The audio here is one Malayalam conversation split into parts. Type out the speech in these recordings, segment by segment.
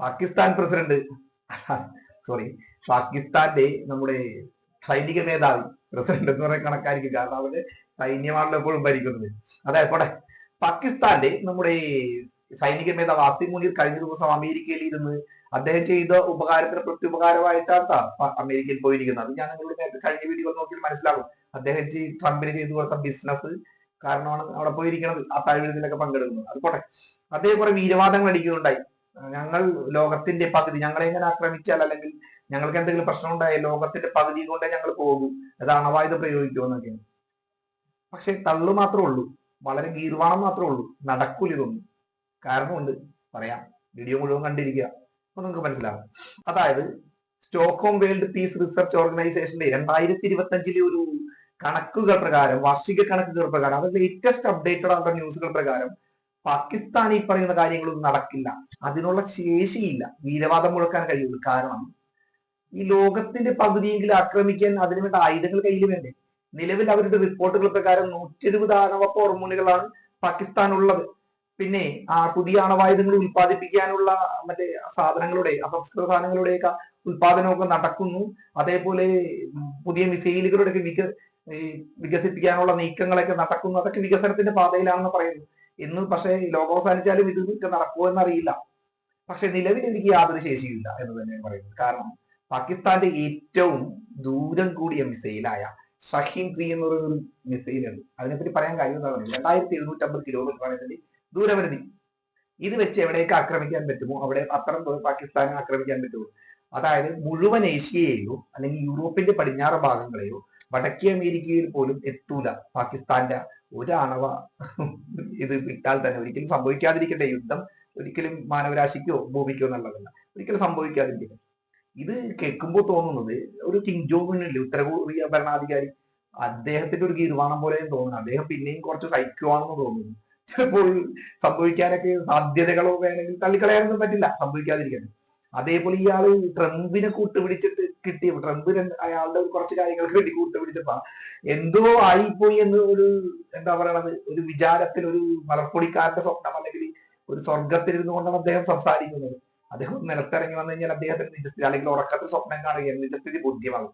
പാകിസ്ഥാൻ പ്രസിഡന്റ്. സോറി പാകിസ്ഥാന്റെ നമ്മുടെ സൈനിക മേധാവി പ്രസിഡന്റ് എന്ന് പറയാൻ കണക്കായിരിക്കും. കാരണം അവർ സൈന്യമാണല്ലോ എപ്പോഴും ഭരിക്കുന്നത്. അതായത് പോട്ടെ പാകിസ്ഥാന്റെ നമ്മുടെ സൈനിക മേധാവ് ആസിം മുനീർ കഴിഞ്ഞ ദിവസം അമേരിക്കയിൽ ഇരുന്ന് അദ്ദേഹം ചെയ്ത ഉപകാരത്തിന് പ്രത്യുപകാരമായിട്ടാണ് ട്ടാ അമേരിക്കയിൽ പോയിരിക്കുന്നത്. അത് ഞാൻ നിങ്ങളുടെ നേരത്തെ കഴിഞ്ഞ വീഡിയോ നോക്കിയാൽ മനസ്സിലാകും. അദ്ദേഹം ട്രംപിന് ചെയ്തു കൊടുത്ത ബിസിനസ് കാരണമാണ് അവിടെ പോയിരിക്കുന്നത്. ആ താഴ്വരത്തിലൊക്കെ പങ്കെടുക്കുന്നത്. അത് പോട്ടെ. അദ്ദേഹം കുറെ വീരവാദങ്ങൾ അടിക്കുകയുണ്ടായി. ഞങ്ങൾ ലോകത്തിന്റെ പകുതി ഞങ്ങളെ എങ്ങനെ ആക്രമിച്ചാൽ അല്ലെങ്കിൽ ഞങ്ങൾക്ക് എന്തെങ്കിലും പ്രശ്നം ഉണ്ടായാൽ ലോകത്തിന്റെ പകുതി കൊണ്ട് ഞങ്ങൾ പോകും. അത് അണവായുധം പ്രയോഗിക്കുമെന്നൊക്കെയാണ് പക്ഷെ തള്ളു മാത്രമേ ഉള്ളൂ. വളരെ ഗീർവാണം മാത്രമേ ഉള്ളൂ. നടക്കൂല ഇതൊന്നും. കാരണമുണ്ട് പറയാം. വീഡിയോ മുഴുവൻ കണ്ടിരിക്കുക. അപ്പൊ നിങ്ങൾക്ക് മനസ്സിലാവും. അതായത് സ്റ്റോക്ക്ഹോം വേൾഡ് പീസ് റിസർച്ച് ഓർഗനൈസേഷന്റെ രണ്ടായിരത്തി ഇരുപത്തി അഞ്ചിലെ ഒരു കണക്കുകൾ പ്രകാരം വാർഷിക കണക്കുകൾ പ്രകാരം അത് ലേറ്റസ്റ്റ് അപ്ഡേറ്റഡ് ആയിട്ടുള്ള ന്യൂസുകൾ പ്രകാരം പാകിസ്ഥാൻ ഈ പറയുന്ന കാര്യങ്ങളൊന്നും നടക്കില്ല. അതിനുള്ള ശേഷിയില്ല. വീരവാദം മുഴക്കാൻ കഴിയുള്ളൂ. കാരണം ഈ ലോകത്തിന്റെ പകുതിയെങ്കിലും ആക്രമിക്കാൻ അതിന് വേണ്ട ആയുധങ്ങൾ കയ്യിൽ വേണ്ടേ നിലവിൽ അവരുടെ റിപ്പോർട്ടുകൾ പ്രകാരം നൂറ്റി എഴുപത് ആണവ ഹോർമോണുകളാണ് പാകിസ്ഥാൻ ഉള്ളത് പിന്നെ ആ പുതിയ ആണവായുധങ്ങൾ ഉൽപ്പാദിപ്പിക്കാനുള്ള മറ്റേ സാധനങ്ങളുടെ അസംസ്കൃത സാധനങ്ങളുടെയൊക്കെ ഉൽപാദനമൊക്കെ നടക്കുന്നു. അതേപോലെ പുതിയ മിസൈലുകളുടെ ഒക്കെ വിക വികസിപ്പിക്കാനുള്ള നീക്കങ്ങളൊക്കെ നടക്കുന്നു. അതൊക്കെ വികസനത്തിന്റെ പാതയിലാണെന്ന് പറയുന്നു. ഇന്ന് പക്ഷേ ലോകം അവസാനിച്ചാലും ഇത് നടക്കുമോ എന്നറിയില്ല പക്ഷെ നിലവിൽ എനിക്ക് യാതൊരു ശേഷിയില്ല എന്ന് തന്നെയാണ് പറയുന്നത് കാരണം പാകിസ്ഥാന്റെ ഏറ്റവും ദൂരം കൂടിയ മിസൈലായ ഷഹീൻ ത്രീ എന്ന് പറയുന്ന ഒരു മിസൈൽ ഉണ്ട്. അതിനെപ്പറ്റി പറയാൻ പറയുക രണ്ടായിരത്തി എഴുന്നൂറ്റമ്പത് കിലോമീറ്റർ ആണ് ഇതിന്റെ ദൂരപരിധി ഇത് വെച്ച് എവിടേക്ക് ആക്രമിക്കാൻ പറ്റുമോ? അവിടെ അത്തരം പാകിസ്ഥാനെ ആക്രമിക്കാൻ പറ്റുമോ? അതായത് മുഴുവൻ ഏഷ്യയെയോ അല്ലെങ്കിൽ യൂറോപ്പിന്റെ പടിഞ്ഞാറ് ഭാഗങ്ങളെയോ വടക്കേ അമേരിക്കയിൽ പോലും എത്തൂല. പാകിസ്ഥാന്റെ ഒരു അണവ ഇത് വിട്ടാൽ തന്നെ ഒരിക്കലും സംഭവിക്കാതിരിക്കട്ടെ. യുദ്ധം ഒരിക്കലും മാനവരാശിക്കോ ഭൂമിക്കോ നല്ലതല്ല. ഒരിക്കലും സംഭവിക്കാതിരിക്കട്ടെ. ഇത് കേൾക്കുമ്പോൾ തോന്നുന്നത് ഒരു കിങ് ജോങ്ങിനില്ലേ ഉത്തര കൊറിയ ഭരണാധികാരി? അദ്ദേഹത്തിന്റെ ഒരു ഗീർവാണം പോലെയും തോന്നുന്നു. അദ്ദേഹം പിന്നെയും കുറച്ച് സഹിക്കുവാണെന്ന് തോന്നുന്നു. ചിലപ്പോൾ സംഭവിക്കാനൊക്കെ സാധ്യതകളോ വേണമെങ്കിൽ തള്ളിക്കളയാനൊന്നും പറ്റില്ല. സംഭവിക്കാതിരിക്കട്ടെ. അതേപോലെ ഇയാൾ ട്രംപിനെ കൂട്ടുപിടിച്ചിട്ട് കിട്ടിയ ട്രംപ് അയാളുടെ കുറച്ച് കാര്യങ്ങൾക്ക് വേണ്ടി കൂട്ടുപിടിച്ചപ്പോ എന്തോ ആയിപ്പോയി എന്ന് ഒരു എന്താ പറയണത് ഒരു വിചാരത്തിൽ ഒരു മലർപ്പൊടിക്കാരന്റെ സ്വപ്നം അല്ലെങ്കിൽ ഒരു സ്വർഗത്തിലിരുന്നു കൊണ്ടാണ് അദ്ദേഹം സംസാരിക്കുന്നത്. അദ്ദേഹം നിലത്തിറങ്ങി വന്നു കഴിഞ്ഞാൽ അദ്ദേഹത്തിന് നിജസ്ഥിതി അല്ലെങ്കിൽ ഉറക്കത്തിൽ സ്വപ്നം കാണുകയും നിജസ്ഥിതി ബോധ്യമാകും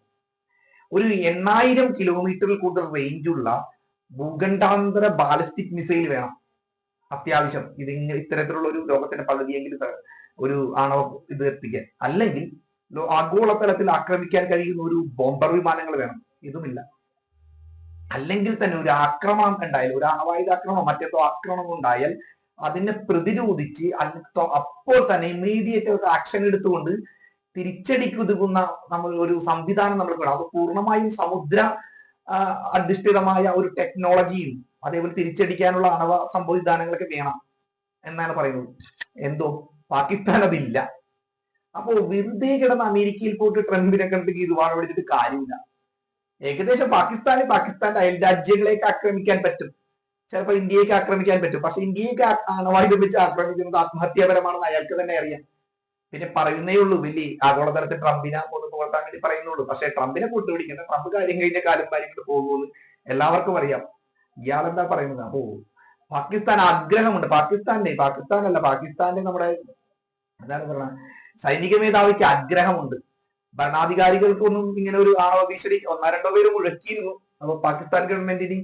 ഒരു എണ്ണായിരം കിലോമീറ്ററിൽ കൂടുതൽ റേഞ്ചുള്ള ഭൂഖണ്ഡാന്തര ബാലിസ്റ്റിക് മിസൈൽ വേണം. അത്യാവശ്യം. ഇത് ഇത്തരത്തിലുള്ള ഒരു ലോകത്തിന്റെ പകുതിയെങ്കിലും ഒരു ആണവ ഇത് എത്തിക്കാൻ. അല്ലെങ്കിൽ ആഗോളതലത്തിൽ ആക്രമിക്കാൻ കഴിയുന്ന ഒരു ബോംബർ വിമാനങ്ങൾ വേണം. ഇതുമില്ല. അല്ലെങ്കിൽ തന്നെ ഒരു ആക്രമണം ഉണ്ടായാൽ ഒരു ആണവായുധ ആക്രമണം മറ്റേതോ ആക്രമണം ഉണ്ടായാൽ അതിനെ പ്രതിരോധിച്ച് അപ്പോൾ തന്നെ ഇമ്മീഡിയറ്റ് ഒരു ആക്ഷൻ എടുത്തുകൊണ്ട് തിരിച്ചടിക്കുതുകുന്ന നമ്മൾ ഒരു സംവിധാനം നമ്മൾ അത് പൂർണമായും സമുദ്ര അധിഷ്ഠിതമായ ഒരു ടെക്നോളജിയും അതേപോലെ തിരിച്ചടിക്കാനുള്ള അണവ സംവിധാനങ്ങളൊക്കെ വേണം എന്നാണ് പറയുന്നത്. എന്തോ? പാകിസ്ഥാൻ അതില്ല. അപ്പോ വെറുതെ കിടന്ന് അമേരിക്കയിൽ പോയിട്ട് ട്രംപിനെ കണ്ടിട്ട് ഇത് വാഴ വിളിച്ചിട്ട് കാര്യമില്ല. ഏകദേശം പാകിസ്ഥാന് പാകിസ്ഥാന്റെ അയൽ രാജ്യങ്ങളെയൊക്കെ ആക്രമിക്കാൻ പറ്റും. ചിലപ്പോൾ ഇന്ത്യയൊക്കെ ആക്രമിക്കാൻ പറ്റും. പക്ഷെ ഇന്ത്യയൊക്കെ ആണവായുധം വെച്ച് ആക്രമിക്കുന്നത് ആത്മഹത്യാപരമാണെന്ന് അയാൾക്ക് തന്നെ അറിയാം. പിന്നെ പറയുന്നേ ഉള്ളൂ വലിയ ആഗോളതലത്തിൽ ട്രംപിനെ ഒന്ന് പുകഴ്ത്താൻ വേണ്ടി പറയുന്നുള്ളൂ പക്ഷെ ട്രംപിനെ കൂട്ടുപിടിക്കേണ്ട ട്രംപ് കാര്യം കഴിഞ്ഞ കാലം കാര്യങ്ങൾ പോകുമെന്ന് എല്ലാവർക്കും അറിയാം. ഇയാൾ എന്താ പറയുന്നത്? അപ്പോ പാകിസ്ഥാൻ ആഗ്രഹമുണ്ട്. പാകിസ്ഥാന്റെ പാകിസ്ഥാനല്ല. പാകിസ്ഥാന്റെ നമ്മുടെ എന്താണ് പറയുക സൈനിക മേധാവിക്ക് ആഗ്രഹമുണ്ട്. ഭരണാധികാരികൾക്കൊന്നും ഇങ്ങനെ ഒരു ആണവ ഭീഷണി ഒന്നോ രണ്ടോ പേര് മുഴക്കിയിരുന്നു. അപ്പൊ പാകിസ്ഥാൻ ഗവൺമെന്റിന്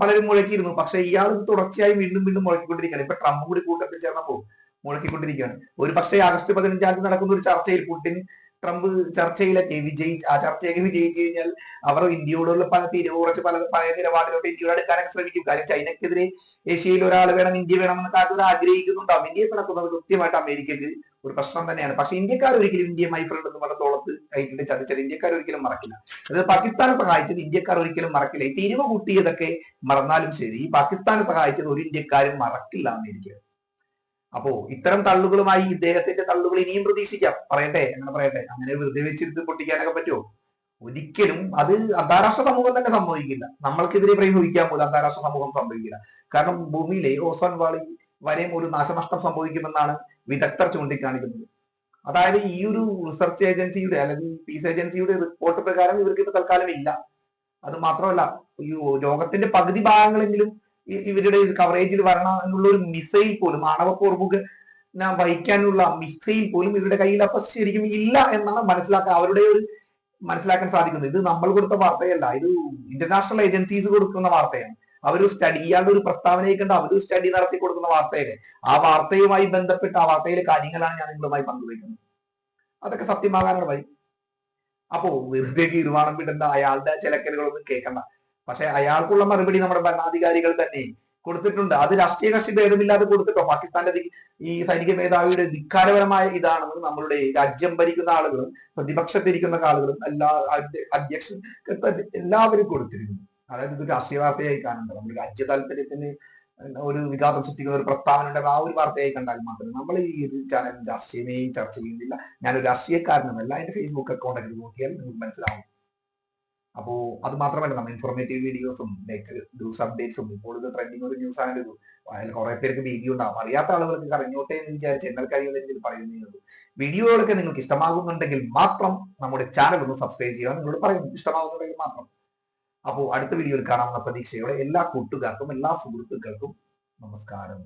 പലരും മുഴക്കിയിരുന്നു. പക്ഷെ ഇയാൾ തുടർച്ചയായി വീണ്ടും വീണ്ടും മുഴക്കിക്കൊണ്ടിരിക്കുകയാണ്. ഇപ്പൊ ട്രംപ് കൂടി കൂട്ടത്തിൽ ചേർന്നപ്പോ മുഴക്കിക്കൊണ്ടിരിക്കുകയാണ്. ഒരു പക്ഷേ ആഗസ്റ്റ് പതിനഞ്ചാം തീയതി നടക്കുന്ന ഒരു ചർച്ചയിൽ പുടിൻ ട്രംപ് ചർച്ചയിലൊക്കെ വിജയിച്ച് ആ ചർച്ചയൊക്കെ വിജയിച്ചു കഴിഞ്ഞാൽ അവർ ഇന്ത്യയോടുള്ള പല തീരുവ കുറച്ച് പല പഴയ നിലപാടിലോട്ട് ഇന്ത്യയോട് എടുക്കാനൊക്കെ ശ്രമിക്കും. കാര്യം ചൈനക്കെതിരെ ഏഷ്യയിൽ ഒരാൾ വേണം ഇന്ത്യ വേണം എന്ന് കാര്യം ആഗ്രഹിക്കുന്നുണ്ടാവും ഇന്ത്യയെ പിണക്കുന്നത് കൃത്യമായിട്ട് അമേരിക്കക്ക് ഒരു പ്രശ്നം തന്നെയാണ്. പക്ഷെ ഇന്ത്യക്കാർ ഒരിക്കലും ഇന്ത്യ മൈ ഫ്രണ്ട് എന്ന് പറഞ്ഞ തോളത്ത് കൈക്കിട്ട് ചതിച്ചത് ഇന്ത്യക്കാർ ഒരിക്കലും മറക്കില്ല. അത് പാകിസ്ഥാനെ സഹായിച്ചത് ഇന്ത്യക്കാർ ഒരിക്കലും മറക്കില്ല. ഈ തിരിവ് കൂട്ടിയതൊക്കെ മറന്നാലും ശരി. ഈ പാകിസ്ഥാനെ സഹായിച്ചത് ഒരു ഇന്ത്യക്കാരും മറക്കില്ല അമേരിക്ക അപ്പോ ഇത്തരം തള്ളുകളുമായി ഇദ്ദേഹത്തിന്റെ തള്ളുകൾ ഇനിയും പ്രതീക്ഷിക്കാം. പറയട്ടെ അങ്ങനെ പറയട്ടെ. അങ്ങനെ വെറുതെ വെച്ചിരുത്ത് പൊട്ടിക്കാനൊക്കെ പറ്റുമോ? ഒരിക്കലും അത് അന്താരാഷ്ട്ര സമൂഹം തന്നെ സംഭവിക്കില്ല. നമ്മൾക്കെതിരെ പ്രയോഗിക്കാൻ പോലും അന്താരാഷ്ട്ര സമൂഹം സംഭവിക്കില്ല. കാരണം ഭൂമിയിലെ ഓസോൺ വാളി വരെയും ഒരു നാശനഷ്ടം സംഭവിക്കുമെന്നാണ് വിദഗ്ധർ ചൂണ്ടിക്കാണിക്കുന്നത്. അതായത് ഈ ഒരു റിസർച്ച് ഏജൻസിയുടെ അല്ലെങ്കിൽ പീസ് ഏജൻസിയുടെ റിപ്പോർട്ട് പ്രകാരം ഇവർക്ക് ഇപ്പൊ തൽക്കാലം ഇല്ല. അത് മാത്രമല്ല ഈ ലോകത്തിന്റെ പകുതി ഭാഗങ്ങളെങ്കിലും ഇവരുടെ കവറേജിൽ വരണം എന്നുള്ള ഒരു മിസൈൽ പോലും ആണവ പോർമുഖ വഹിക്കാനുള്ള മിസൈൽ പോലും ഇവരുടെ കയ്യിൽ അപ്പൊ ശരിക്കും ഇല്ല എന്നാണ് മനസ്സിലാക്കാൻ അവരുടെ ഒരു മനസ്സിലാക്കാൻ സാധിക്കുന്നത്. ഇത് നമ്മൾ കൊടുത്ത വാർത്തയല്ല ഇത് ഇന്റർനാഷണൽ ഏജൻസീസ് കൊടുക്കുന്ന വാർത്തയാണ്. അവർ സ്റ്റഡി ഇയാളുടെ ഒരു പ്രസ്താവനയെ കണ്ട് അവർ സ്റ്റഡി നടത്തി കൊടുക്കുന്ന വാർത്തയല്ലേ ആ വാർത്തയുമായി ബന്ധപ്പെട്ട ആ വാർത്തയിലെ കാര്യങ്ങളാണ് ഞാൻ നിങ്ങളുമായി പങ്കുവയ്ക്കുന്നത്. അതൊക്കെ സത്യമാകാനുള്ള വഴി. അപ്പോ വെറുതെ കീർവാണം വിടേണ്ട അയാളുടെ ചിലക്കലുകളൊന്നും കേൾക്കണ്ട. പക്ഷെ അയാൾക്കുള്ള മറുപടി നമ്മുടെ ഭരണാധികാരികൾ തന്നെ കൊടുത്തിട്ടുണ്ട്. അത് രാഷ്ട്രീയ കക്ഷി ഭേദമില്ലാതെ കൊടുത്തിട്ടോ? പാകിസ്ഥാന്റെ ഈ സൈനിക മേധാവിയുടെ ധിക്കാരപരമായ ഇതാണെന്ന് നമ്മളുടെ രാജ്യം ഭരിക്കുന്ന ആളുകളും പ്രതിപക്ഷത്തിരിക്കുന്ന ആളുകളും എല്ലാ അധ്യ- അധ്യക്ഷൻ എല്ലാവരും കൊടുത്തിരുന്നു. അതായത് ഇത് രാഷ്ട്രീയ വാർത്തയായി കാണണ്ട നമ്മുടെ രാജ്യ താല്പര്യത്തിന് ഒരു വികാസം സൃഷ്ടിക്കുന്ന ഒരു പ്രസ്താവന ഉണ്ടെങ്കിൽ ആ ഒരു വാർത്തയായി കണ്ടാൽ മാത്രമേ നമ്മൾ ഈ ചാനൽ രാഷ്ട്രീയമേ ചർച്ച ചെയ്യുന്നില്ല. ഞാനൊരു രാഷ്ട്രീയക്കാരനുമല്ല. എന്റെ ഫേസ്ബുക്ക് അക്കൗണ്ട് ഒക്കെ നോക്കിയാൽ നിങ്ങൾക്ക് മനസ്സിലാവും. അപ്പോ അത് മാത്രമല്ല നമ്മൾ ഇൻഫോർമേറ്റീവ് വീഡിയോസും ലൈക്ക് ന്യൂസ് അപ്ഡേറ്റ്സും ഇപ്പോൾ ഇത് ട്രെൻഡിങ് ഒരു ന്യൂസ് ആണെങ്കിൽ അതിൽ കുറെ പേർക്ക് വീഡിയോ ഉണ്ടാവും. അറിയാത്ത ആളുകൾക്ക് അറിഞ്ഞോട്ടെ എന്ന് വിചാരിച്ച് എന്നാൽ കഴിയുന്ന രീതിയിൽ പറയുന്നുള്ളൂ വീഡിയോകളൊക്കെ നിങ്ങൾക്ക് ഇഷ്ടമാകുന്നുണ്ടെങ്കിൽ മാത്രം നമ്മുടെ ചാനൽ ഒന്ന് സബ്സ്ക്രൈബ് ചെയ്യാൻ നിങ്ങളോട് പറയുന്നു ഇഷ്ടമാകുന്നുണ്ടെങ്കിൽ മാത്രം. അപ്പോൾ അടുത്ത വീഡിയോയിൽ കാണാവുന്ന പ്രതീക്ഷയോടെ എല്ലാ കൂട്ടുകാർക്കും എല്ലാ സുഹൃത്തുക്കൾക്കും നമസ്കാരം.